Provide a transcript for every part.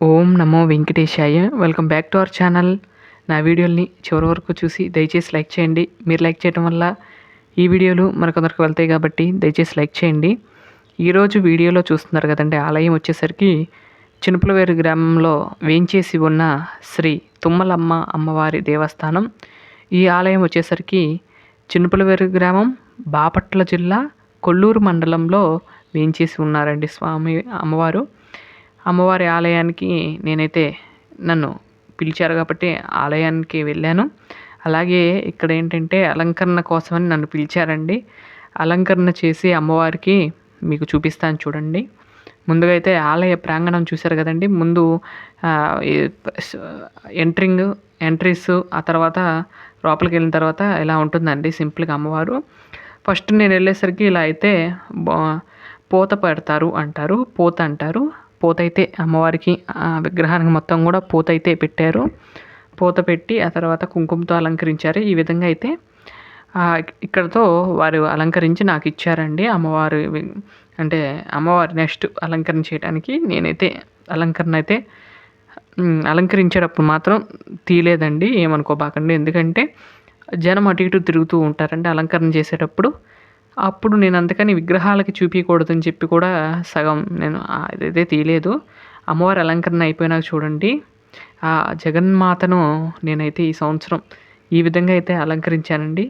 ఓం నమో వెంకటేశాయ. Welcome back to our channel. నా వీడియోల్ని చివరి వరకు చూసి దయచేసి లైక్ చేయండి. మీరు లైక్ చేయడం వల్ల ఈ వీడియోలు మరికొందరికి వెళ్తాయి కాబట్టి దయచేసి లైక్ చేయండి. ఈరోజు వీడియోలో చూస్తున్నారు కదండి ఆలయం వచ్చేసరికి చినుపులవేరు గ్రామంలో వేంచేసి ఉన్న శ్రీ తుమ్మలమ్మ అమ్మవారి దేవస్థానం. ఈ ఆలయం వచ్చేసరికి చినుపులవేరు గ్రామం బాపట్ల జిల్లా కొల్లూరు మండలంలో వేంచేసి ఉన్నారండి స్వామి అమ్మవారు. అమ్మవారి ఆలయానికి నేనైతే నన్ను పిలిచారు కాబట్టి ఆలయానికి వెళ్ళాను. అలాగే ఇక్కడ ఏంటంటే అలంకరణ కోసమని నన్ను పిలిచారండి. అలంకరణ చేసి అమ్మవారికి మీకు చూపిస్తాను చూడండి. ముందుగా అయితే ఆలయ ప్రాంగణం చూశారు కదండి. ముందు ఎంట్రింగ్ ఎంట్రీస్ ఆ తర్వాత లోపలికి వెళ్ళిన తర్వాత ఇలా ఉంటుందండి సింపుల్గా అమ్మవారు. ఫస్ట్ నేను వెళ్ళేసరికి ఇలా అయితే పోత పూత పెడతారు అంటారు పూత అంటారు. పూత అయితే అమ్మవారికి విగ్రహానికి మొత్తం కూడా పూత అయితే పెట్టారు. పూత పెట్టి ఆ తర్వాత కుంకుమతో అలంకరించారు. ఈ విధంగా అయితే ఇక్కడతో వారు అలంకరించి నాకు ఇచ్చారండి. అమ్మవారు అంటే అమ్మవారి నెక్స్ట్ అలంకరణ చేయడానికి నేనైతే అలంకరణ అయితే అలంకరించేటప్పుడు మాత్రం తీయలేదండి. ఏమనుకోబాకండి. ఎందుకంటే జనం అటు ఇటు తిరుగుతూ ఉంటారండి అలంకరణ చేసేటప్పుడు. అప్పుడు నేను అందుకని విగ్రహాలకి చూపించకూడదని చెప్పి కూడా సగం నేను అదైతే తీయలేదు. అమ్మవారి అలంకరణ అయిపోయినాక చూడండి. ఆ జగన్మాతను నేనైతే ఈ సంవత్సరం ఈ విధంగా అయితే అలంకరించానండి.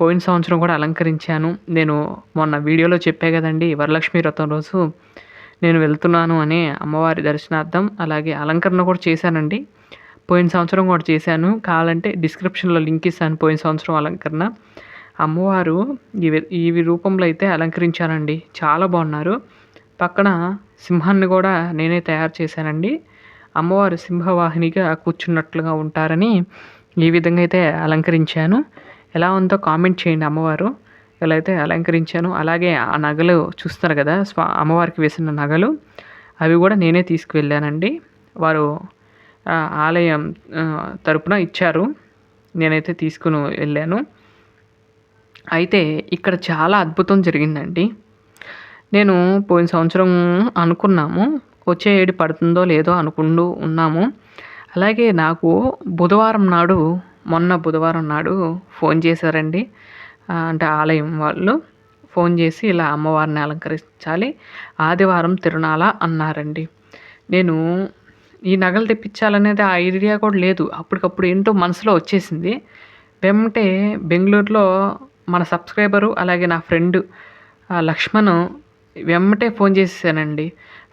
పోయిన సంవత్సరం కూడా అలంకరించాను. నేను మొన్న వీడియోలో చెప్పా కదండి వరలక్ష్మి వ్రతం రోజు నేను వెళ్తున్నాను అని అమ్మవారి దర్శనార్థం అలాగే అలంకరణ కూడా చేశానండి. పోయిన సంవత్సరం కూడా చేశాను. కావాలంటే డిస్క్రిప్షన్లో లింక్ ఇస్తాను. పోయిన సంవత్సరం అలంకరణ. అమ్మవారు ఇవి ఇవి రూపంలో అయితే అలంకరించానండి చాలా బాగున్నారు. పక్కన సింహాన్ని కూడా నేనే తయారు చేశానండి. అమ్మవారు సింహవాహినిగా కూర్చున్నట్లుగా ఉంటారని ఈ విధంగా అయితే అలంకరించాను. ఎలా ఉందో కామెంట్ చేయండి అమ్మవారు. ఇలా అయితే అలంకరించాను అలాగే ఆ నగలు చూస్తారు కదా స్వా అమ్మవారికి వేసిన నగలు అవి కూడా నేనే తీసుకువెళ్ళానండి. వారు ఆలయం తరపున ఇచ్చారు. నేనైతే తీసుకుని వెళ్ళాను. అయితే ఇక్కడ చాలా అద్భుతం జరిగిందండి. నేను పోయిన సంవత్సరం అనుకున్నాము వచ్చే ఏడు పడుతుందో లేదో అనుకుంటూ ఉన్నాము. అలాగే నాకు బుధవారం నాడు మొన్న బుధవారం నాడు ఫోన్ చేశారండి. అంటే ఆలయం వాళ్ళు ఫోన్ చేసి ఇలా అమ్మవారిని అలంకరించాలి ఆదివారం తిరునాళ అన్నారండి. నేను ఈ నగలు తెప్పించాలనేది ఆ ఐడియా కూడా లేదు. అప్పటికప్పుడు ఏంటో మనసులో వచ్చేసింది. వెంటే బెంగళూరులో మన సబ్స్క్రైబరు అలాగే నా ఫ్రెండ్ లక్ష్మణ్ వెంటనే ఫోన్ చేసేసానండి.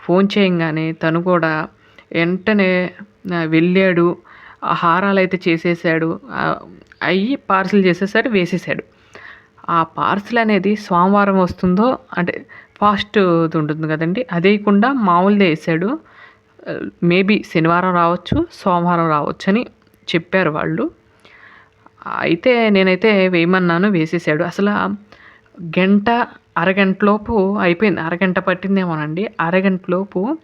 ఫోన్ చేయంగానే తను కూడా వెంటనే వెళ్ళాడు. ఆ హారాలు అయితే చేసేసాడు అయ్యి పార్సిల్ చేసేసాడు వేసేసాడు. ఆ పార్సిల్ అనేది సోమవారం వస్తుందో అంటే ఫాస్ట్ ఉంటుంది కదండి అదేయకుండా మామూలుదే వేసాడు. మేబీ శనివారం రావచ్చు సోమవారం రావచ్చు అని చెప్పారు వాళ్ళు. అయితే నేనైతే వేయమన్నాను వేసేసాడు. అసలు గంట అరగంటలోపు అయిపోయింది. అరగంట పట్టిందేమోనండి. అరగంటలోపు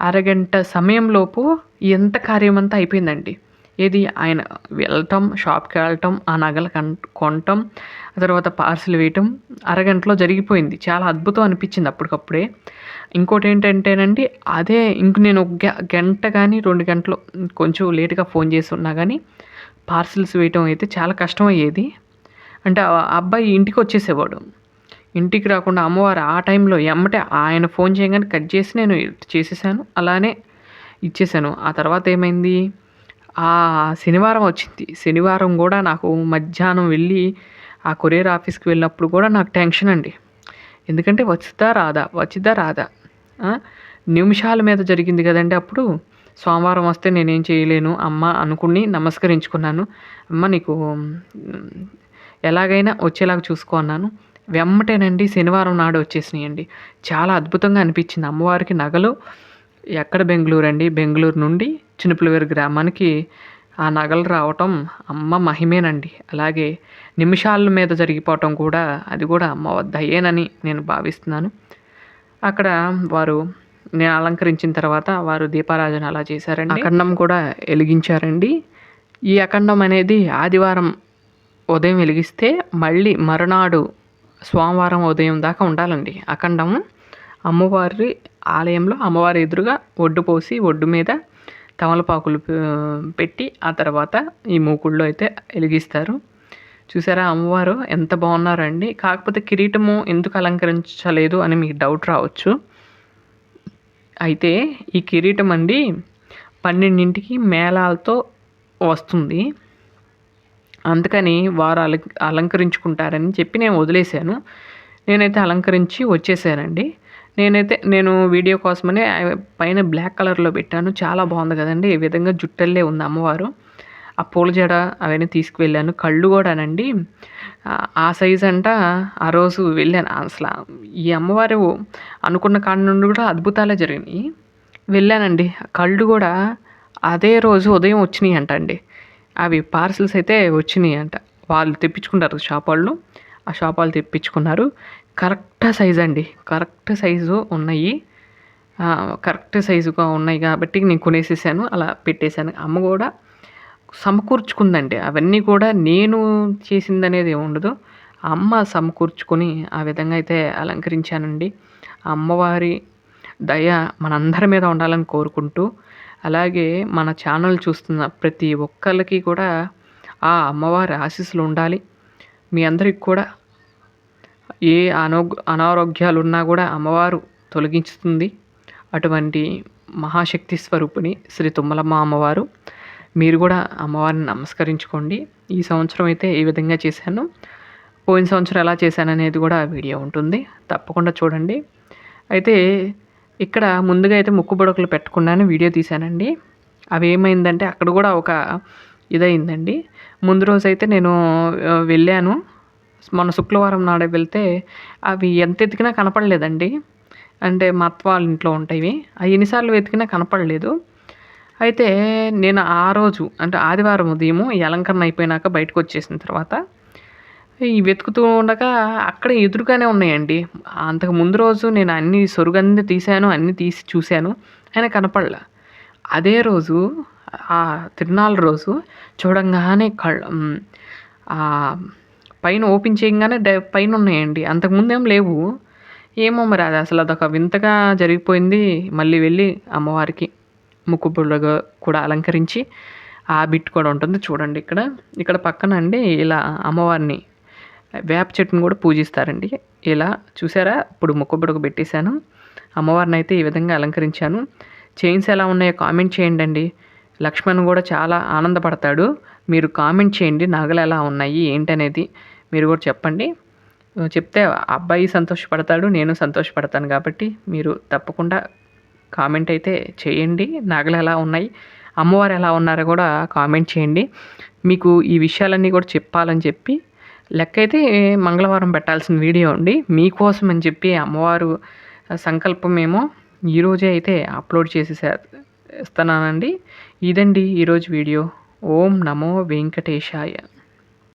అరగంట సమయంలోపు ఎంత కార్యమంతా అయిపోయిందండి. ఏది ఆయన వెళ్ళటం షాప్కి వెళ్ళటం ఆ నగలు కన్ కొనటం ఆ తర్వాత పార్సిల్ వేయటం అరగంటలో జరిగిపోయింది. చాలా అద్భుతం అనిపించింది అప్పటికప్పుడే. ఇంకోటి ఏంటంటేనండి అదే ఇంక నేను ఒక గ- గంట కానీ రెండు గంటలు కొంచెం లేట్గా ఫోన్ చేసి ఉన్నా కానీ పార్సిల్స్ వేయటం అయితే చాలా కష్టం అయ్యేది అంటే ఆ అబ్బాయి ఇంటికి వచ్చేసేవాడు. ఇంటికి రాకుండా అమ్మవారు ఆ టైంలో ఎమ్మటే ఆయన ఫోన్ చేయగానే కట్ చేసి నేను చేసేసాను అలానే ఇచ్చేసాను. ఆ తర్వాత ఏమైంది? ఆ శనివారం వచ్చింది. శనివారం కూడా నాకు మధ్యాహ్నం వెళ్ళి ఆ కొరియర్ ఆఫీస్కి వెళ్ళినప్పుడు కూడా నాకు టెన్షన్ అండి. ఎందుకంటే వచ్చిద్దా రాదా వచ్చిద్దా రాదా నిమిషాల మీద జరిగింది కదండి అప్పుడు. సోమవారం వస్తే నేనేం చేయలేను. అమ్మ అనుకుని నమస్కరించుకున్నాను. అమ్మ నీకు ఎలాగైనా వచ్చేలాగా చూసుకో అన్నాను. వెమ్మటేనండి శనివారం నాడు వచ్చేసినాయండి. చాలా అద్భుతంగా అనిపించింది. అమ్మవారికి నగలు ఎక్కడ బెంగళూరు అండి బెంగళూరు నుండి చినుపులవేరు గ్రామానికి ఆ నగలు రావటం అమ్మ మహిమేనండి. అలాగే నిమిషాల మీద జరిగిపోవటం కూడా అది కూడా అమ్మ దయ్యేనని నేను భావిస్తున్నాను. అక్కడ వారు నేను అలంకరించిన తర్వాత వారు దీపారాజన అలా చేశారండి. అఖండం కూడా వెలిగించారండి. ఈ అఖండం అనేది ఆదివారం ఉదయం వెలిగిస్తే మళ్ళీ మరునాడు సోమవారం ఉదయం దాకా ఉండాలండి. అఖండము అమ్మవారి ఆలయంలో అమ్మవారి ఎదురుగా ఒడ్డు పోసి ఒడ్డు మీద తమలపాకులు పెట్టి ఆ తర్వాత ఈ మూకుళ్ళు అయితే వెలిగిస్తారు. చూసారా అమ్మవారు ఎంత బాగున్నారండి. కాకపోతే కిరీటము ఎందుకు అలంకరించలేదు అని మీకు డౌట్ రావచ్చు. అయితే ఈ కిరీటం అండి పన్నెండింటికి మేళాలతో వస్తుంది. అందుకని వారు అల అలంకరించుకుంటారని చెప్పి నేను వదిలేశాను. నేనైతే అలంకరించి వచ్చేసానండి. నేనైతే నేను వీడియో కోసమనే పైన బ్లాక్ కలర్లో పెట్టాను. చాలా బాగుంది కదండి. ఈ విధంగా జుట్టల్లే ఉంది అమ్మవారు. ఆ పూల జడ అవన్నీ తీసుకువెళ్ళాను. కళ్ళు కూడానండి ఆ సైజ్ అంట ఆ రోజు వెళ్ళాను. అసలు ఈ అమ్మవారు అనుకున్న కాడ నుండి కూడా అద్భుతాలే జరిగినాయి. వెళ్ళానండి. కళ్ళు కూడా అదే రోజు ఉదయం వచ్చినాయి అంట అండి. అవి పార్సిల్స్ అయితే వచ్చినాయి అంట. వాళ్ళు తెప్పించుకుంటారు షాప్ వాళ్ళు. ఆ షాప్ వాళ్ళు తెప్పించుకున్నారు. కరెక్ట్ సైజ్ అండి. కరెక్ట్ సైజు ఉన్నాయి. కరెక్ట్ సైజుగా ఉన్నాయి కాబట్టి నేను కొనేసేసాను. అలా పెట్టేశాను. అమ్మ కూడా సమకూర్చుకుందండి. అవన్నీ కూడా నేను చేసింది అనేది ఉండదు అమ్మ సమకూర్చుకొని ఆ విధంగా అయితే అలంకరించానండి. అమ్మవారి దయ మనందరి మీద ఉండాలని కోరుకుంటూ అలాగే మన ఛానల్ చూస్తున్న ప్రతి ఒక్కరికి కూడా ఆ అమ్మవారి ఆశీస్సులు ఉండాలి. మీ అందరికి కూడా ఏ అనో అనారోగ్యాలు ఉన్నా కూడా అమ్మవారు తొలగించుతుంది. అటువంటి మహాశక్తి స్వరూపిణి శ్రీ తుమ్మలమ్మ అమ్మవారు. మీరు కూడా అమ్మవారిని నమస్కరించుకోండి. ఈ సంవత్సరం అయితే ఈ విధంగా చేశాను? పోయిన సంవత్సరం ఎలా చేశాను అనేది కూడా వీడియో ఉంటుంది. తప్పకుండా చూడండి. అయితే ఇక్కడ ముందుగా అయితే ముక్కు బుడకలు పెట్టుకున్నాను వీడియో తీశానండి. అవి ఏమైందంటే అక్కడ కూడా ఒక ఇదయిందండి. ముందు రోజు అయితే నేను వెళ్ళాను. మొన్న శుక్రవారం నాడే వెళ్తే అవి ఎంత ఎతికినా కనపడలేదండి. అంటే మా అత్త వాళ్ళ ఇంట్లో ఉంటాయి. అవి ఎన్నిసార్లు వెతికినా కనపడలేదు. అయితే నేను ఆ రోజు అంటే ఆదివారం ఉదయం ఈ అలంకరణ అయిపోయినాక బయటకు వచ్చేసిన తర్వాత ఈ వెతుకుతూ ఉండగా అక్కడే ఎదురుగానే ఉన్నాయండి. అంతకు ముందు రోజు నేను అన్ని సొరుగన్నీ తీశాను అన్నీ తీసి చూశాను ఆయన కనపడలా. అదే రోజు ఆ తిరునాళ్ళ రోజు చూడంగానే కళ్ళ పైన ఓపెన్ చేయగానే పైన ఉన్నాయండి అంతకుముందు ఏం లేవు. ఏమో మరి అది అసలు అదొక వింతగా జరిగిపోయింది మళ్ళీ వెళ్ళి అమ్మవారికి ముక్కు కూడా అలంకరించి ఆ బిట్ కూడా ఉంటుంది. చూడండి ఇక్కడ. ఇక్కడ పక్కన అండి ఇలా అమ్మవారిని వేప చెట్టును కూడా పూజిస్తారండి. ఇలా చూసారా? ఇప్పుడు ముక్కు బుడక పెట్టేశాను. అమ్మవారిని అయితే ఈ విధంగా అలంకరించాను. చైన్స్ ఎలా ఉన్నాయో కామెంట్ చేయండి అండి. లక్ష్మణ్ కూడా చాలా ఆనందపడతాడు. మీరు కామెంట్ చేయండి నగలు ఎలా ఉన్నాయి ఏంటనేది మీరు కూడా చెప్పండి. చెప్తే అబ్బాయి సంతోషపడతాడు నేను సంతోషపడతాను కాబట్టి మీరు తప్పకుండా కామెంట్ అయితే చేయండి. నగలు ఎలా ఉన్నాయి? అమ్మవారు ఎలా ఉన్నారో కూడా కామెంట్ చేయండి. మీకు ఈ విషయాలన్నీ కూడా చెప్పాలని చెప్పి లెక్క అయితే మంగళవారం పెట్టాల్సిన వీడియో అండి. మీకోసం అని చెప్పి అమ్మవారు సంకల్పం ఏమో ఈరోజే అయితే అప్లోడ్ చేసి ఇస్తున్నానండి ఇదండి ఈరోజు వీడియో. ఓం నమో వెంకటేశాయ.